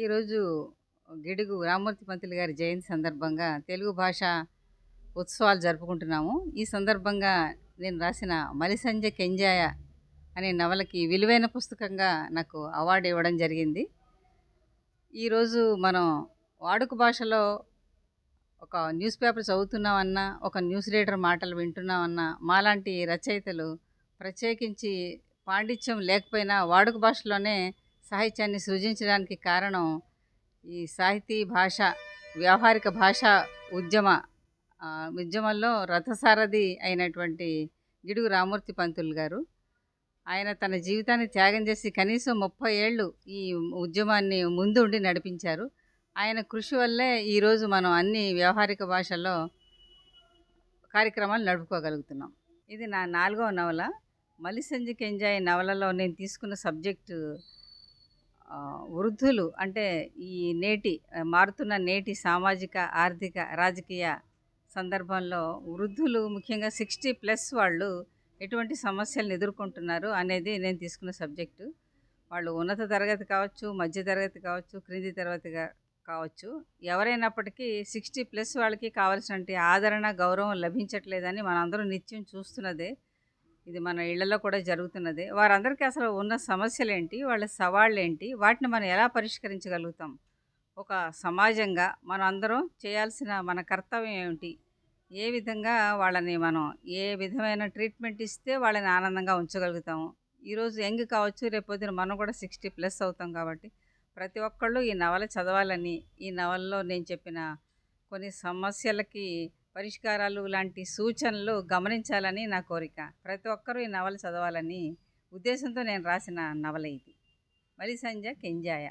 ఈరోజు గిడుగు రామూర్తి పంతులు గారి జయంతి సందర్భంగా తెలుగు భాష ఉత్సవాలు జరుపుకుంటున్నాము. ఈ సందర్భంగా నేను రాసిన మలిసంజ కెంజాయ అనే నవలకి విలువైన పుస్తకంగా నాకు అవార్డు ఇవ్వడం జరిగింది. ఈరోజు మనం వాడుక భాషలో ఒక న్యూస్ పేపర్ చదువుతున్నామన్నా ఒక న్యూస్ రీడర్ మాటలు వింటున్నామన్నా మాలాంటి రచయితలు ప్రత్యేకించి పాండిత్యం లేకపోయినా వాడుక భాషలోనే సాహిత్యాన్ని సృజించడానికి కారణం ఈ సాహితీ భాష వ్యావహారిక భాష ఉద్యమ ఉద్యమంలో రథసారథి అయినటువంటి గిడుగు రామూర్తి పంతులు గారు. ఆయన తన జీవితాన్ని త్యాగం చేసి కనీసం ముప్పై ఏళ్ళు ఈ ఉద్యమాన్ని ముందుండి నడిపించారు. ఆయన కృషి వల్లే ఈరోజు మనం అన్ని వ్యవహారిక భాషల్లో కార్యక్రమాలు నడుపుకోగలుగుతున్నాం. ఇది నా నాలుగవ నవల. మలిసంజి ఎంజాయ్ నవలలో నేను తీసుకున్న సబ్జెక్టు వృద్ధులు అంటే ఈ నేటి మారుతున్న నేటి సామాజిక ఆర్థిక రాజకీయ సందర్భంలో వృద్ధులు ముఖ్యంగా సిక్స్టీ ప్లస్ వాళ్ళు ఎటువంటి సమస్యలను ఎదుర్కొంటున్నారు అనేది నేను తీసుకున్న సబ్జెక్టు. వాళ్ళు ఉన్నత తరగతి కావచ్చు మధ్య తరగతి కావచ్చు క్రింది తరగతిగా కావచ్చు. ఎవరైనప్పటికీ సిక్స్టీ ప్లస్ వాళ్ళకి కావాల్సినటువంటి ఆదరణ గౌరవం లభించట్లేదని మనందరం నిత్యం చూస్తున్నదే. ఇది మన ఇళ్ళలో కూడా జరుగుతున్నదే. వారందరికీ అసలు ఉన్న సమస్యలు ఏంటి వాళ్ళ సవాళ్ళు ఏంటి వాటిని మనం ఎలా పరిష్కరించగలుగుతాం? ఒక సమాజంగా మనం అందరం చేయాల్సిన మన కర్తవ్యం ఏమిటి? ఏ విధంగా వాళ్ళని మనం ఏ విధమైన ట్రీట్మెంట్ ఇస్తే వాళ్ళని ఆనందంగా ఉంచగలుగుతాము? ఈరోజు యంగ్ కావచ్చు రేపొద్దున మనం కూడా సిక్స్టీ ప్లస్ అవుతాం కాబట్టి ప్రతి ఒక్కళ్ళు ఈ నవల చదవాలని ఈ నవలలో నేను చెప్పిన కొన్ని సమస్యలకి పరిష్కారాలు లాంటి సూచనలు గమనించాలని నా కోరిక. ప్రతి ఒక్కరూ ఈ నవల చదవాలని ఉద్దేశంతో నేను రాసిన నవల ఇది. మరి సంజ కెంజాయ.